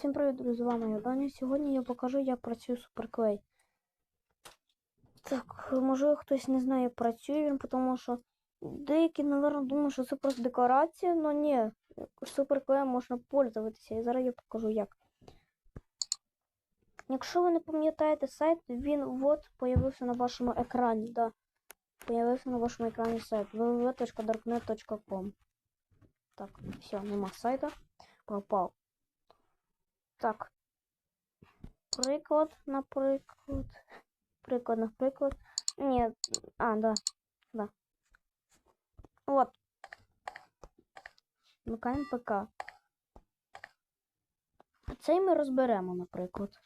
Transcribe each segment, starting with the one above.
Всім привіт, друзі, з вами я Сьогодні я покажу, як працює суперклей. Так, можливо, хтось не знає, як працює він, тому що деякі, напевно, думають, що це просто декорація, але ні, суперклеєм можна пользуватися. І зараз я покажу як. Якщо ви не пам'ятаєте сайт, він от появився на вашому екрані. Да. Появився на вашому екрані сайт www.darknet.com. Так, все, нема сайта. Пропав. Так. Приклад, наприклад. Приклад, наприклад. Ні. А, да. Да. От. Вмикаємо ПК. Цей ми розберемо, наприклад.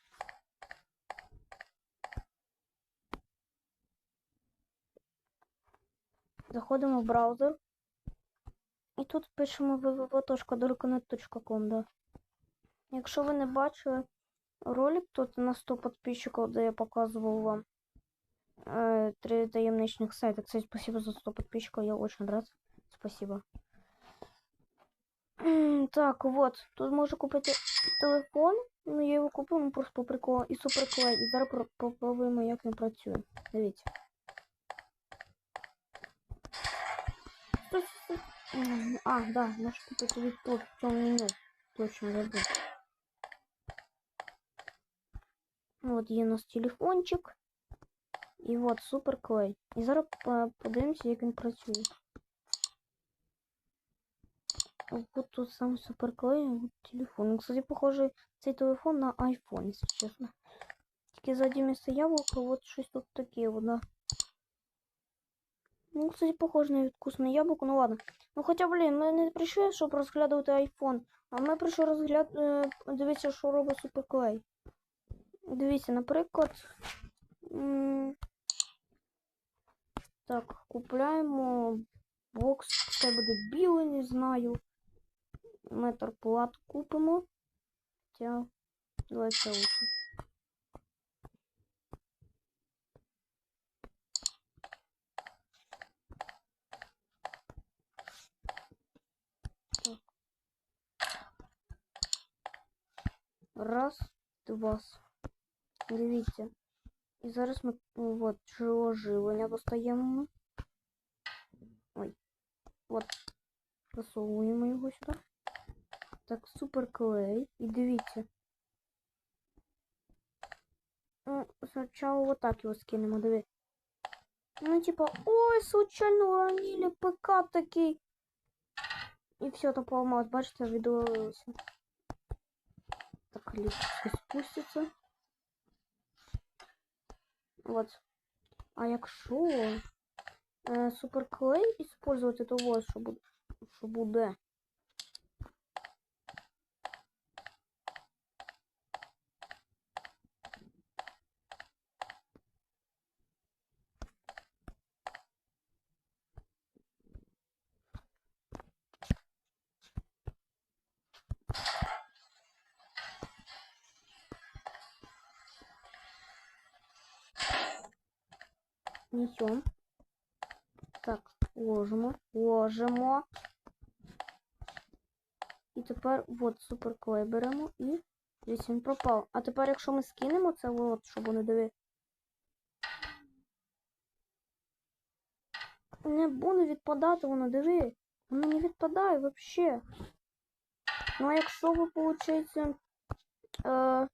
Заходимо в браузер. І тут пишемо www.dorkanet.com, да. Якщо ви не бачили ролик тут на 100 подписчиков, де я показував вам э, три таємничних сайта. Кстати, спасибо за 100 подписчиков, я очень рад. Спасибо. Так, вот, тут можна купити телефон. Ну, я його купив ну, просто по приколу. І суперклей. І зараз про- попробуємо, як він працює. Дивіться. А, да, можна купити від тут, в цьому меню. Точно забув. Вот є у нас телефончик. І от суперклей. І зараз е, подивимося, як він працює. От тут сам суперклей, а от телефон. Ну, Кстати, похожий цей телефон на iPhone, якщо чесно. Тільки ззаді місце яблука, от щось тут таке, от, да. Ну, кстати, похоже на вкусне яблуко, ну ладно. Ну хоча, блін, ми не прийшли, щоб розглядувати iPhone, а ми прийшли розгляд... е, дивитися, що робить суперклей. Дивіться, наприклад. Так, купляємо бокс, це буде білий, не знаю. Метр плат купимо. Хоча, давайте лучше. Так. Раз, два. Дивіться. І зараз ми от живлення достаємо. Ой. От. Просовуємо його сюди. Так, суперклей. І дивіться. Ну, спочатку отак його скинемо, диви. Ну, типа, ой, случайно уронили ПК такий. І все, то поламалось, бачите, відвалилося. Так, ліпше спуститься. Вот. А якщо е, суперклей использовать то ось що буде. Що буде. Несем. Так, ложимо, ложимо. І тепер от суперклей беремо і десь він пропав. А тепер, якщо ми скинемо це, от, щоб вони диви. Не буде відпадати воно, диви. Воно не відпадає взагалі. Ну а якщо ви, виходить, е,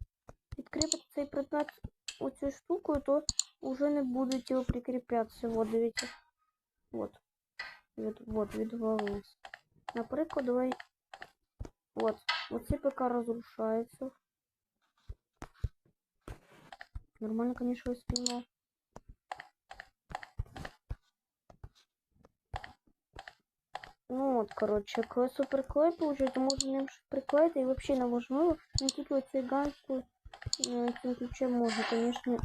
відкріпите цей предмет оцю штукою, то уже не будуть його прикріплятися. Вот, дивіться. Вот. Від, вот, відвалилось. Наприклад, давай. Вот. Оцей ПК розрушається. Нормально, конечно, спину. Ну от, коротше, коли суперклей получається, можна ним щось приклеїти і взагалі неважливо. Не тільки оцей ганку е, цим ключем можна, звісно,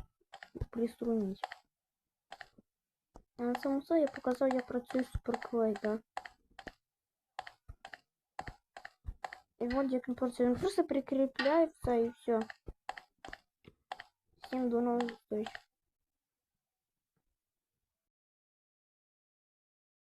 приструнить. А на цьому все я показав, як працює суперклей, да. І от як він працює. Він просто прикріпляється і все. Всім до нових зустріч.